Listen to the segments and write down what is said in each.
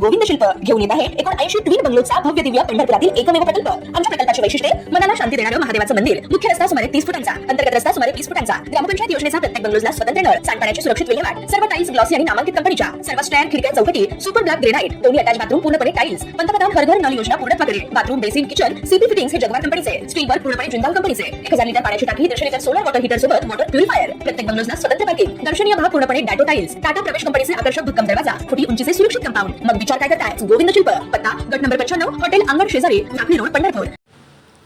गोविंद शिल्प घेऊन येत आहे एकोणऐंशी ट्विन बंगलोचा भव्य दिव्य पंढरपुरातील एकमेव प्रकल्प. आमच्या प्रकल्पाची वैशिष्ट्ये मनाला शांती देणारं महादेवाचं मंदिर. मुख्य रस्ता सुमारे तीस फुटांचा अंतर्गत रस्ता सुमारे तीस फुटांचा. ग्रामपंचायत योजनेचा प्रत्येक बंगलोजला स्वतंत्र नळ सांडपाण्याची सुरक्षित विल्हेवाट सर्व टाईल्स ग्लॉसी आणि नामांकित कंपनीच्या सर्व स्टँड खिडक्या चौकटी सुपर ब्लॅक ग्रेनाइट दोन्ही अटॅच बाथरूम पूर्णपणे टाईल्स पंतप्रधान हर घर नळ योजना पूर्णत्व करेल bathroom basin kitchen CP fittings हे जगवार कंपनीचे. स्टील वर्क पूर्णपणे जिंदाल कंपनीचे. एक हजार लिटर पाण्याची टाकी दीडशे लिटर सोलर वॉटर हीटर सोबत वॉटर प्युरिफायर प्रत्येक बंगलोजला स्वतंत्र पार्किंग दर्शनीय भाग पूर्णपणे डॅटो टाईल्स टाटा प्रवेश कंपनीचे आकर्षक भक्कम दरवाजा. खोटी उंचीचे सुरक्षित कंपाऊंड मग विचार काय करताय? गोविंद शिल्प पत्ता गट नंबर पंच्याण्णव हॉटेल अंगण शेजारी नागरी रोड पंढरपूर.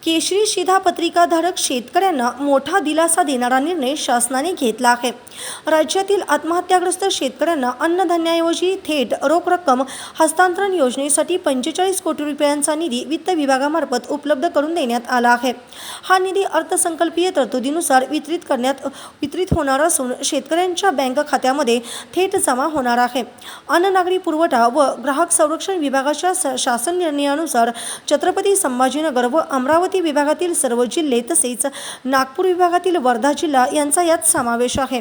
केशरी शिधापत्रिकाधारक शेतकऱ्यांना मोठा दिलासा देणारा निर्णय शासनाने घेतला आहे. राज्यातील आत्महत्याग्रस्त शेतकऱ्यांना अन्नधान्याऐवजी थेट रोख रक्कम हस्तांतरण योजनेसाठी पंचेचाळीस कोटी रुपयांचा निधी वित्त विभागामार्फत उपलब्ध करून देण्यात आला आहे. हा निधी अर्थसंकल्पीय तरतुदीनुसार वितरित करण्यात वितरित होणार असून शेतकऱ्यांच्या बँक खात्यामध्ये थेट जमा होणार आहे. अन्न नागरी पुरवठा व ग्राहक संरक्षण विभागाच्या शासन निर्णयानुसार छत्रपती संभाजीनगर व अमरावती विभागातील सर्व जिल्हे तसेच नागपूर विभागातील वर्धा जिल्हा यांचा यात समावेश आहे.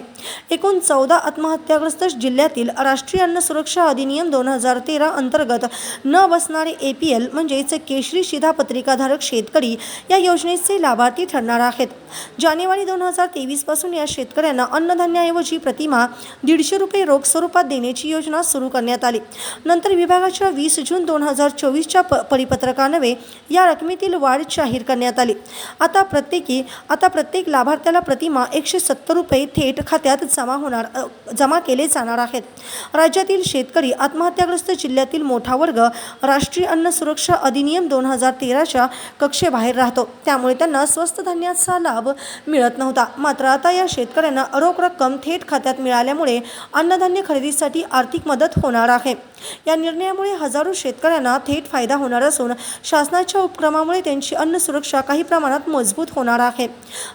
एकूण चौदा आत्महत्याग्रस्त जिल्ह्यातील राष्ट्रीय अन्न सुरक्षा अधिनियम दोन हजार तेरा अंतर्गत न बसणारे ए पी एल म्हणजेच केशरी शिधापत्रिकाधारक शेतकरी या योजनेचे लाभार्थी ठरणार आहेत. जानेवारी दोन हजार तेवीसपासून या शेतकऱ्यांना अन्नधान्याऐवजी प्रतिमा दीडशे रुपये रोख स्वरूपात देण्याची योजना सुरू करण्यात आली. नंतर विभागाच्या वीस जून दोन हजार चोवीसच्या प परिपत्रकानवे या रकमेतील वाढ जाहीर करण्यात आली. आता प्रत्येकी आता प्रत्येक लाभार्थ्याला प्रतिमा एकशे सत्तर रुपये थेट खात्यात जमा होणार जमा केले जाणार आहेत. राज्यातील शेतकरी आत्महत्याग्रस्त जिल्ह्यातील मोठा वर्ग राष्ट्रीय अन्न सुरक्षा अधिनियम दोन हजार तेराच्या कक्षेबाहेर राहतो. त्यामुळे त्यांना स्वस्त धान्याचा लाभ मिळत नव्हता. मात्र आता या शेतकऱ्यांना रोख रक्कम थेट खात्यात मिळाल्यामुळे अन्नधान्य खरेदीसाठी आर्थिक मदत होणार आहे. या निर्णयामुळे हजारो शेतकऱ्यांना थेट फायदा होणार असून शासनाच्या उपक्रमामुळे त्यांची अन्न सुरक्षा सुरक्षा काही प्रमाणात मजबूत होणार आहे.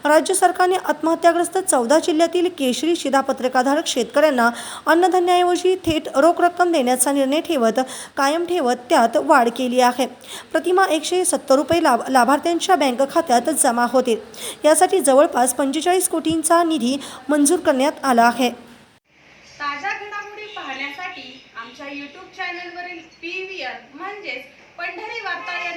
राज्य सरकारने आत्महत्याग्रस्त चौदा जिल्ह्यातील केशरी शिधापत्रकाधारक शेतकऱ्यांना अन्नधान्याऐवजी थेट रोख रक्कम देण्याचा निर्णय ठेवत कायम ठेवत त्यात वाढ केली आहे. प्रतिमा एकशे सत्तर रुपये लाभ लाभार्थ्यांच्या बँक खात्यात जमा होतील. यासाठी जवळपास पंचेचाळीस कोटींचा निधी मंजूर करण्यात आला आहे. ताज्या घडामोडी पाहण्यासाठी आमच्या यूट्यूब चॅनलवरील पी व्ही आर म्हणजेच पंढरी वार्ता या